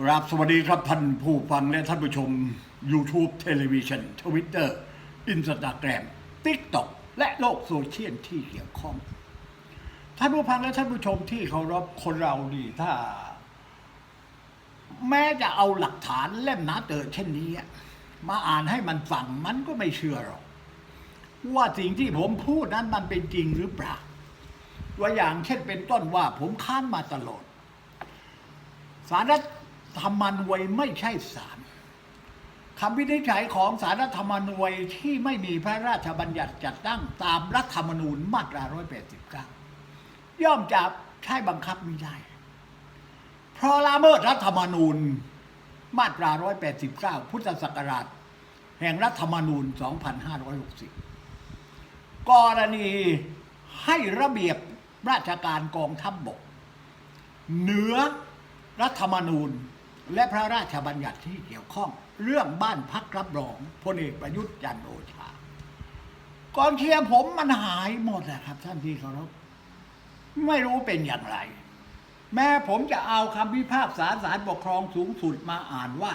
กราบสวัสดีครับท่านผู้ฟังและท่านผู้ชม YouTube เทเลวิชันทวิตเตอร์อินสตาแกรมติ๊กต็อกและโลกโซเชียลที่เกี่ยวข้อง ท่านผู้ฟังและท่านผู้ชมที่เคารพคนเราดีถ้า แม้จะเอาหลักฐานเล่มหนาเตอเช่นนี้ มาอ่านให้มันฟังมันก็ไม่เชื่อหรอก ว่าสิ่งที่ผมพูดนั้นมันเป็นจริงหรือเปล่าตัวอย่างเช่นเป็นต้นว่าผมค้านมาตลอดสารรัฐ ธรรมนูญไม่ใช่ศาลคำวินิจฉัยของสารรัฐธรรมนูญที่ไม่มีพระราชบัญญัติจัดตั้งตามรัฐธรรมนูญมาตรา 189 ย่อมจะใช้บังคับไม่ได้ เพราะละเมิดรัฐธรรมนูญมาตรา 189 พุทธศักราช แห่งรัฐธรรมนูญ 2560 กรณีให้ระเบียบราชการกองทัพบบก เหนือรัฐธรรมนูญ และพระราชบัญญัติที่เกี่ยวข้อง เรื่องบ้านพักรับรองพลเอกประยุทธ์จันทร์โอชากองเชียร์ผมมันหายหมดนะครับท่านที่เคารพไม่รู้เป็นอย่างไร แม้ผมจะเอาคำพิพากษาศาลปกครองสูงสุดมาอ่านว่า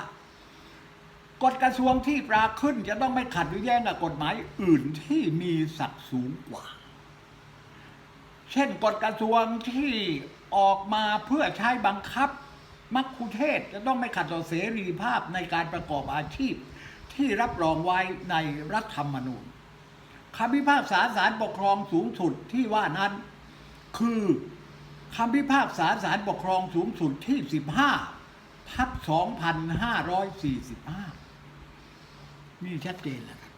กฎกระทรวงที่ปราขึ้นจะต้องไม่ขัดหรือแย้งกับกฎหมายอื่นที่มีศักดิ์สูงกว่า เช่นกฎกระทรวงที่ออกมาเพื่อใช้บังคับ มัคคุเทศจะต้องไม่ขัดต่อเสรีภาพในการประกอบอาชีพ ที่รับรองไว้ในรัฐธรรมนูญคำพิพากษาศาลปกครองสูงสุดที่ว่านั้น คือคำพิพากษาศาลปกครองสูงสุดที่ 15ทับ2545 นี่ชัดเจนแล้วครับ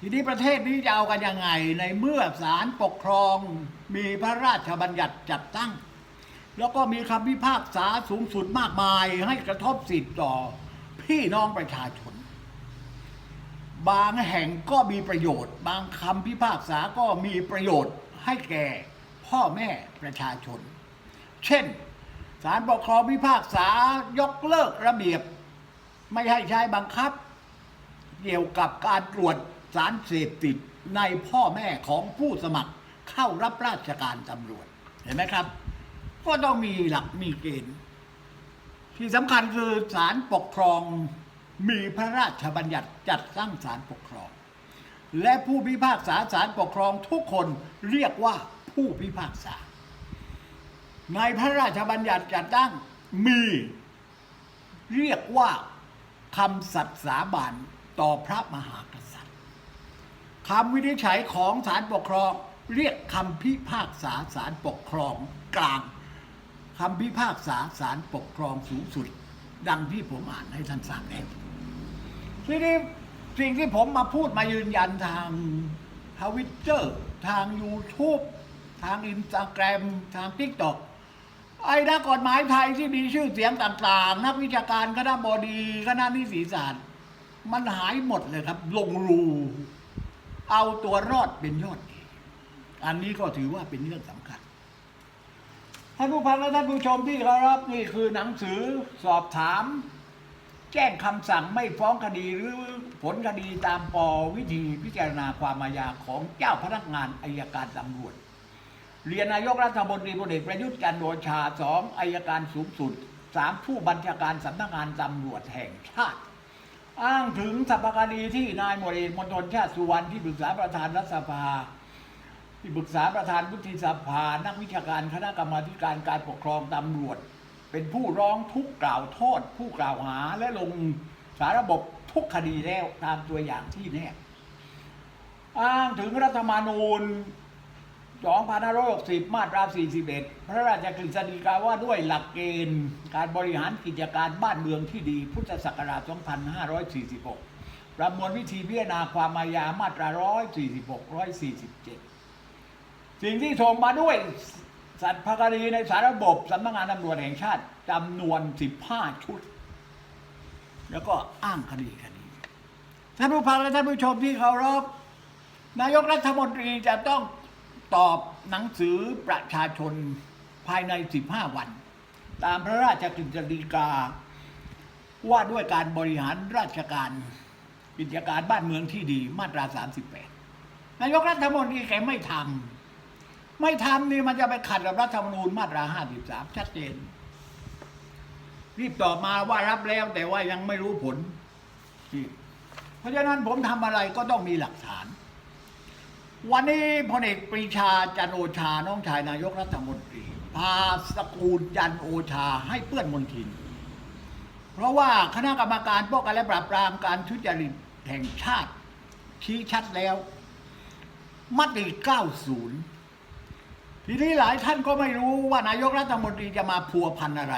ทีนี้ประเทศนี้จะเอากันยังไงในเมื่อศาลปกครองมีพระราชบัญญัติจัดตั้ง แล้วก็มีคำพิพากษาสูงสุดมากมายให้กระทบสิทธิ์ต่อพี่น้องประชาชน บางแห่งก็มีประโยชน์ บางคำพิพากษาก็มีประโยชน์ให้แก่พ่อแม่ประชาชน เช่นศาลปกครองพิพากษายกเลิกระเบียบ ไม่ให้ใช้บังคับ เกี่ยวกับการตรวจสารเสพติดในพ่อแม่ของผู้สมัครเข้ารับราชการตำรวจ เห็นไหมครับ ก็ต้องมีหลักมีเกณฑ์ ที่สำคัญคือศาลปกครองมีพระราชบัญญัติจัดตั้งศาลปกครอง และผู้พิพากษาศาลปกครองทุกคนเรียกว่าผู้พิพากษา ในพระราชบัญญัติจัดตั้งมีเรียกว่าคำสัตย์สาบานต่อพระมหากษัตริย์คำวินิจฉัยของศาลปกครอง เรียกคำพิพากษาศาลปกครองกลาง คำพิพากษาศาลปกครองสูงสุด ดังที่ผมอ่านให้ท่านทราบแล้วทีนี้สิ่งที่ผมมาพูดมายืนยันทางทวิตเตอร์ทาง YouTube ทางอินสตาแกรมทางทิกตอกไอ้นักกฎหมายไทยที่มีชื่อเสียงต่างๆ นักวิชาการคณะบดีคณะนิสิตศาสตร์มันหายหมดเลยครับ ลงรู เอาตัวรอดเป็นยอด อันนี้ก็ถือว่าเป็นเรื่องสำคัญ ท่านผู้ฟังและท่านผู้ชมที่เคารพนี่คือหนังสือสอบถาม แจ้งคำสั่งไม่ฟ้องคดีหรือผลคดีตามปวิธีพิจารณาความอาญาของเจ้าพนักงานอายการตำรวจ เรียนนายกรัฐมนตรีพลเอกประยุทธ์จันทร์โอชาสองอายการสูงสุดสามผู้บัญชาการสำนักงานตำรวจแห่งชาติ อ้างถึงสัพพคดีที่นายมวดเอกมณฑลชาติสุวรรณที่ปรึกษาประธานรัฐสภา ที่ปรึกษาประธานวุฒิสภา นักวิชาการคณะกรรมาการการปกครองตำรวจ เป็นผู้ร้องทุกกล่าวโทษ ผู้กล่าวหาและลงสาระบบทุกคดีแล้วตามตัวอย่างที่แนบอ้างถึงรัฐธรรมนูญ2560 มาตรา 41 พระราชกฤษฎีกาว่าด้วยหลักเกณฑ์การบริหารกิจการบ้านเมืองที่ดี พุทธศักราช 2546 ประมวลวิธีพิจารณาความอาญามาตรา 146 147 สิ่งที่ส่งมาด้วย สัตว์พคดีในสารระบบสำนักงานตำรวจแห่งชาติจำนวน 15 ชุด แล้วก็อ้างคดีคดีท่านผู้ฟังและท่านผู้ชมที่เคารพนายกรัฐมนตรีจะต้องตอบหนังสือประชาชนภายใน 15 วัน ตามพระราชกฤษฎีกา ว่าด้วยการบริหารราชการกิจการบ้านเมืองที่ดีมาตรา 38 นายกรัฐมนตรีแกไม่ทำ ไม่ทำนี่มันจะไปขัดกับรัฐธรรมนูญมาตรา53ชัดเจน รีบตอบมาว่ารับแล้วแต่ว่ายังไม่รู้ผล เพราะฉะนั้นผมทำอะไรก็ต้องมีหลักฐาน วันนี้พลเอกปรีชาจันทร์โอชาน้องชายนายกรัฐมนตรี พาสกุลจันทร์โอชาให้เปื้อนมนทิน เพราะว่าคณะกรรมการป้องกันและปราบปรามการทุจริตแห่งชาติชี้ชัดแล้วมติ 90 ทีนี้หลายท่านก็ไม่รู้ว่านายกรัฐมนตรีจะมาพัวพันอะไร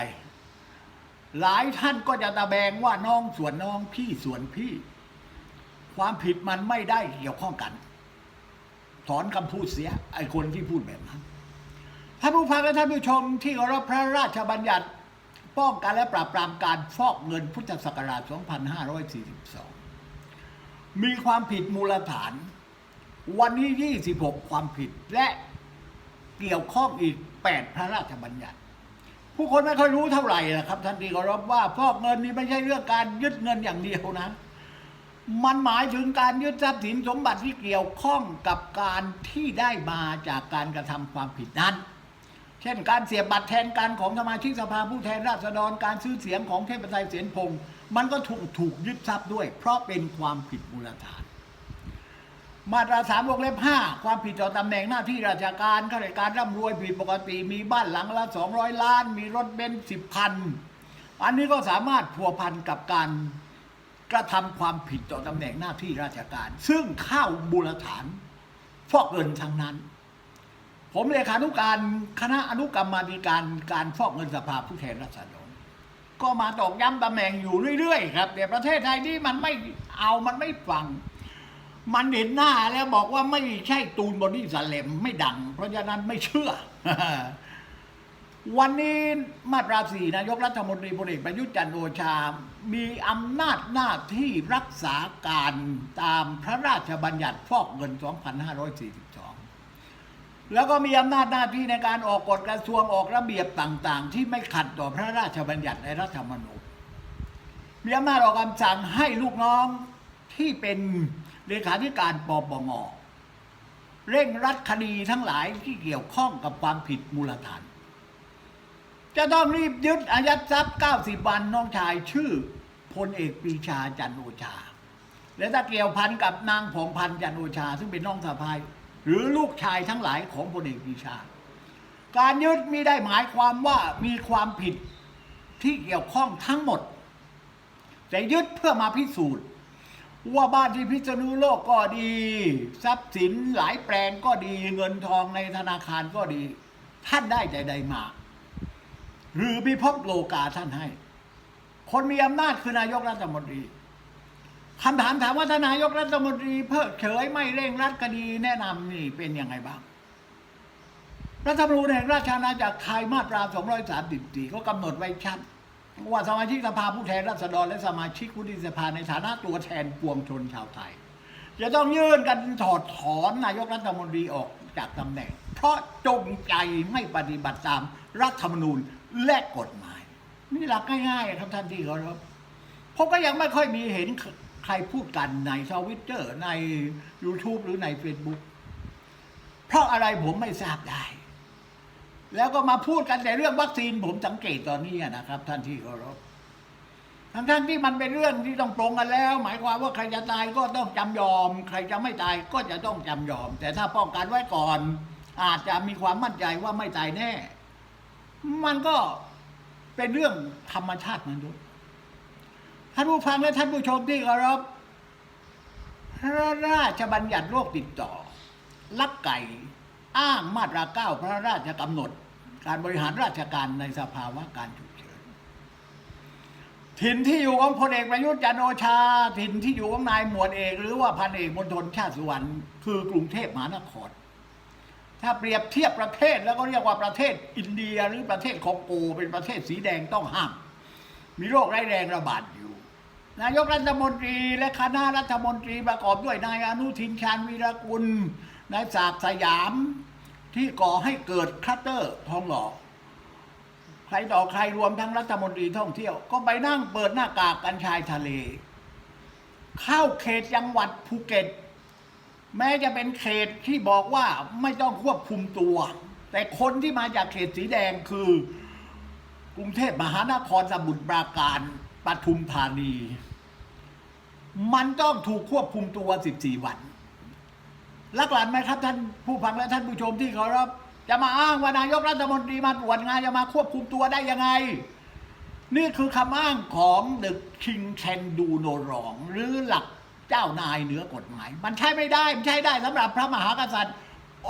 หลายท่านก็จะตะแบงว่าน้องส่วนน้องพี่ส่วนพี่ ความผิดมันไม่ได้เกี่ยวข้องกัน ถอนคำพูดเสีย ไอ้คนที่พูดแบบนั้นท่านผู้ฟังและท่านผู้ชมที่เคารพพระราชบัญญัติป้องกันและปราบปรามการฟอกเงินพุทธศักราช 2542 มีความผิดมูลฐาน วันนี้ 26 ความผิดและ เกี่ยวข้องอีก 8 พระราชบัญญัติ ผู้คนไม่ค่อยรู้เท่าไหร่นะครับท่านที่เคารพว่าฟอกเงินนี่ไม่ใช่เรื่องการยึดเงินอย่างเดียวนะ มันหมายถึงการยึดทรัพย์สินสมบัติที่เกี่ยวข้องกับการที่ได้มาจากการกระทำความผิดนั้น เช่น การเสียบบัตรแทนการของสมาชิกสภาผู้แทนราษฎรการซื้อเสียงของเทพไทยเสียนพงศ์มันก็ถูกถูกยึดทรัพย์ด้วย เพราะเป็นความผิดมูลฐาน มาตราสามวงเล็บห้าความผิดต่อตำแหน่งหน้าที่ราชการข้าราชการร่ำรวยผิดปกติมีบ้านหลังละสองร้อยล้าน มีรถเบนซ์สิบคัน อันนี้ก็สามารถพัวพันกับการกระทำความผิดต่อตำแหน่งหน้าที่ราชการ ซึ่งเข้าบูรฐานฟอกเงินทั้งนั้น ผมเลขานุการคณะอนุกรรมาธิการการฟอกเงินสภาผู้แทนราษฎรก็มาตอกย้ำตำแหน่งอยู่เรื่อยๆครับแต่ประเทศไทยนี่มันไม่เอามันไม่ฟัง มันเห็นหน้าแล้วบอกว่าไม่ใช่ตูนบอดี้สแลมไม่ดัง เพราะฉะนั้นไม่เชื่อ วันนี้มาตราสี่นายกรัฐมนตรีพลเอกประยุทธ์จันทร์โอชา มีอำนาจหน้าที่รักษาการตามพระราชบัญญัติฟอกเงิน 2542 แล้วก็มีอำนาจหน้าที่ในการออกกฎกระทรวงออกระเบียบต่าง ๆ ที่ไม่ขัดต่อพระราชบัญญัติในรัฐธรรมนูญมีอำนาจออกคำสั่งให้ลูกน้องที่เป็น เลขาธิการปปงเร่งรัดคดีทั้งหลายที่เกี่ยวข้องกับความผิดมูลฐาน จะต้องรีบยึดอายัดทรัพย์ 90 วันน้องชายชื่อพลเอกปรีชาจันโอชา และถ้าเกี่ยวพันกับนางผองพันจันโอชา ซึ่งเป็นน้องสะพายหรือลูกชายทั้งหลายของพลเอกปรีชา การยึดมีได้หมายความว่ามีความผิดที่เกี่ยวข้องทั้งหมด แต่ยึดเพื่อมาพิสูจน์ ว่าบ้านที่พิษณุโลกก็ดี ทรัพย์สินหลายแปลงก็ดีเงินทองในธนาคารก็ดี ท่านได้แต่ใดมา หรือพิภพโลกาท่านให้ คนมีอำนาจคือนายกรัฐมนตรีคำถามถามว่าถ้านายกรัฐมนตรีเพิกเฉยไม่เร่งรัดคดีแนะนำนี่เป็นยังไงบ้าง รัฐธรรมนูญแห่งราชอาณาจักรไทยมาตรา 234 ก็กำหนดไว้ชัด ว่าสมาชิกสภาผู้แทนราษฎรและสมาชิกวุฒิสภาในฐานะตัวแทนปวงชนชาวไทย จะต้องยื่นกันถอดถอนนายกรัฐมนตรีออกจากตำแหน่ง เพราะจงใจไม่ปฏิบัติตามรัฐธรรมนูญและกฎหมาย นี่หลักง่ายๆครับท่านที่เคารพผมก็ยังไม่ค่อยมีเห็นใครพูดกันในทวิตเตอร์ใน YouTube หรือใน Facebook เพราะอะไรผมไม่ทราบได้ แล้วก็มาพูดกันแต่เรื่องวัคซีนผมสังเกตตอนนี้นะครับ ท่านที่เคารพทั้งท่านที่มันเป็นเรื่องที่ต้องตรงกันแล้ว หมายความว่าใครจะตายก็ต้องจำยอม ใครจะไม่ตายก็จะต้องจำยอม แต่ถ้าป้องกันไว้ก่อน อาจจะมีความมั่นใจว่าไม่ตายแน่ มันก็เป็นเรื่องธรรมชาติมนุษย์ท่านผู้ฟังและท่านผู้ชมที่เคารพพระราชบัญญัติโรคติดต่อ ลักไก่อ้างมาตราเก้าพระราชกำหนด การบริหารราชการในสภาวะการฉุกเฉินถิ่นที่อยู่ของพลเอกประยุทธ์จันโอชา ถิ่นที่อยู่ของนายหมวดเอกหรือว่าพันเอกมณฑลชาติสุวรรณคือกรุงเทพมหานคร ถ้าเปรียบเทียบประเทศแล้วก็เรียกว่าประเทศอินเดียหรือประเทศคองโกเป็นประเทศสีแดงต้องห้าม มีโรคร้ายแรงระบาดอยู่นายกรัฐมนตรีและคณะรัฐมนตรีประกอบด้วยนายอนุทินชาญวีรกุล นายสาบสยาม ที่ก่อให้เกิดคลัตเตอร์ทองหล่อใครต่อใครรวมทั้งรัฐมนตรีท่องเที่ยว ก็ไปนั่งเปิดหน้ากากกันชายทะเล เข้าเขตจังหวัดภูเก็ต แม้จะเป็นเขตที่บอกว่าไม่ต้องควบคุมตัว แต่คนที่มาจากเขตสีแดงคือกรุงเทพมหานครสมุทรปราการปทุมธานี มันต้องถูกควบคุมตัว 14 วัน ลักหลานไหมครับท่านผู้ฟังและท่านผู้ชมที่เคารพจะมาอ้างว่านายกรัฐมนตรีมาตรวจงานจะมาควบคุมตัวได้ยังไง นี่คือคำอ้างของ The King Can Do No Wrong หรือหลักเจ้านายเหนือกฎหมาย มันใช้ไม่ได้มันใช้ได้สำหรับพระมหากษัตริย์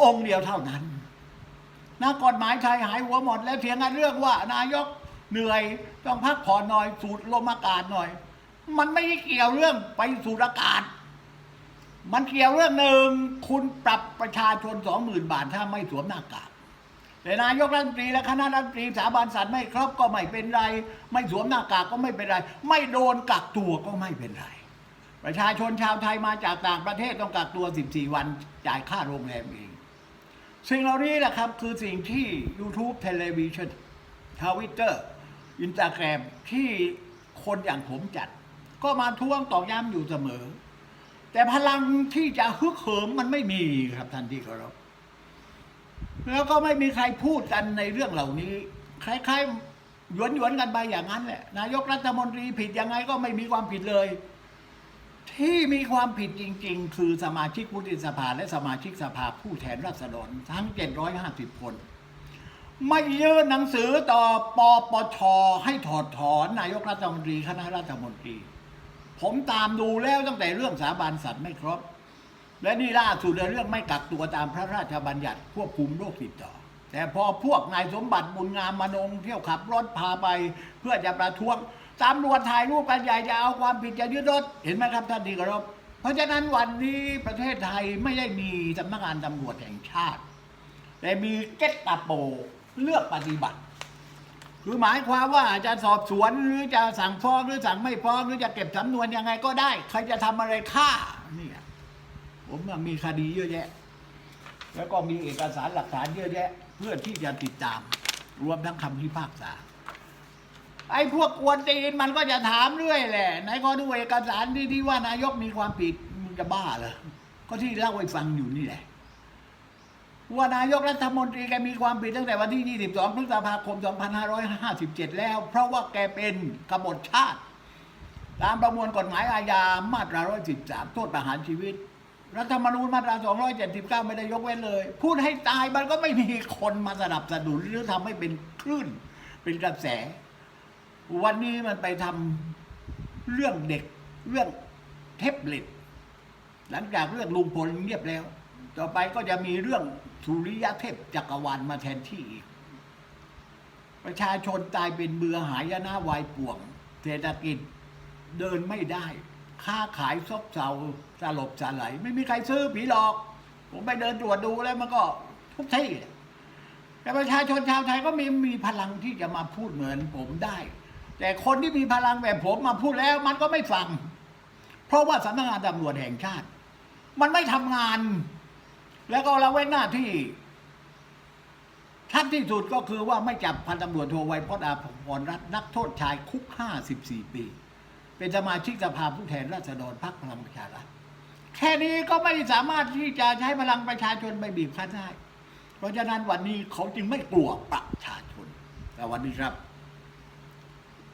องค์เดียวเท่านั้นนักกฎหมายไทยหายหัวหมดแล้วเถียงกันเรื่องว่านายกเหนื่อยต้องพักผ่อนหน่อยสูดลมอากาศหน่อย มันไม่เกี่ยวเรื่องไปสูดอากาศ มันเกี่ยวเรื่องหนึ่งคุณปรับประชาชนสองหมื่นบาทถ้าไม่สวมหน้ากากแต่นายกรัฐมนตรีและคณะรัฐมนตรีสาบานสัตว์ไม่ครบก็ไม่เป็นไร ไม่สวมหน้ากากก็ไม่เป็นไร ไม่โดนกักตัวก็ไม่เป็นไร ประชาชนชาวไทยมาจากต่างประเทศต้องกักตัว 14 วันจ่ายค่าโรงแรมเองสิ่งเหล่านี้แหละครับคือสิ่งที่ YouTube เทเลวิชันทวิตเตอร์อินสตาแกรมที่คนอย่างผมจัด ก็มาท้วงตอกย้ำอยู่เสมอ แต่พลังที่จะฮึกเหิมมันไม่มีครับท่านที่เคารพแล้วก็ไม่มีใครพูดกันในเรื่องเหล่านี้ คล้ายๆหยวนๆกันไปอย่างนั้นแหละนายกรัฐมนตรีผิดยังไงก็ไม่มีความผิดเลย ที่มีความผิดจริง ๆ คือสมาชิกวุฒิสภาและสมาชิกสภาผู้แทนราษฎรทั้ง 750 คน ไม่ยื่นหนังสือต่อปปชให้ถอดถอนนายกรัฐมนตรีคณะรัฐมนตรี ผมตามดูแล้วตั้งแต่เรื่องสาบานสัตว์ไม่ครบ และนี่ล่าสุดในเรื่องไม่กักตัวตามพระราชบัญญัติควบคุมโรคติดต่อ แต่พอพวกนายสมบัติบุญงามมนงเที่ยวขับรถพาไป เพื่อจะประท้วงตำรวจถ่ายรูปกันใหญ่จะเอาความผิดจะยึดรถ เห็นไหมครับท่านที่เคารพเพราะฉะนั้นวันนี้ประเทศไทยไม่ได้มีสำนักงานตำรวจแห่งชาติ แต่มีเกตตาโปเลือกปฏิบัติ คือหมายความว่าจะสอบสวนหรือจะสั่งฟ้องหรือสั่งไม่ฟ้องหรือจะเก็บสำนวนยังไงก็ได้ ใครจะทำอะไรฆ่าเนี่ยผมมีคดีเยอะแยะ แล้วก็มีเอกสารหลักฐานเยอะแยะ เพื่อที่จะติดตาม รวมทั้งคำพิพากษา ไอ้พวกกวนตีนมันก็จะถามเรื่อยแหละไหนก็ดูเอกสารที่ที่ว่านายกมีความผิดมึงจะบ้าเหรอก็ที่เล่าให้ฟังอยู่นี่แหละ ว่านายกรัฐมนตรีแกมีความผิดตั้งแต่วันที่ 22 พฤษภาคม 2557 แล้ว เพราะว่าแกเป็นกบฏชาติ ตามประมวลกฎหมายอาญามาตรา 113 โทษประหารชีวิต รัฐธรรมนูญมาตรา 279 ไม่ได้ยกเว้นเลย พูดให้ตายมันก็ไม่มีคนมาสนับสนุนหรือทำให้เป็นคลื่น เป็นกระแส วันนี้มันไปทำเรื่องเด็กเรื่องเทปเล็ตหลังจากเรื่องลุงพลเงียบแล้ว ต่อไปก็จะมีเรื่องสุริยเทพจักรวาลมาแทนที่อีก ประชาชนตายเป็นเบือหายนะวายป่วง เศรษฐกิจเดินไม่ได้ ค้าขายซบเซาสลบสลายไม่มีใครซื้อผีหลอก ผมไปเดินตรวจดูแล้วมันก็ทุกที่ แต่ประชาชนชาวไทยก็มีมีพลังที่จะมาพูดเหมือนผมได้ แต่คนที่มีพลังแบบผมมาพูดแล้วมันก็ไม่ฟัง เพราะว่าสำนักงานตำรวจแห่งชาติ มันไม่ทำงาน แล้วก็ละเว้นหน้าที่ชัดที่สุดก็คือว่าไม่จับพันตำรวจโทไวพจน์อาภรณ์รัตน์นักโทษชายคุก 54 ปี เป็นสมาชิกสภาผู้แทนราษฎรพรรคพลังประชารัฐแค่นี้ก็ไม่สามารถที่จะใช้พลังประชาชนไปบีบคั้นได้ เพราะฉะนั้นวันนี้เขาจึงไม่กลัวประชาชนแต่วันนี้ครับ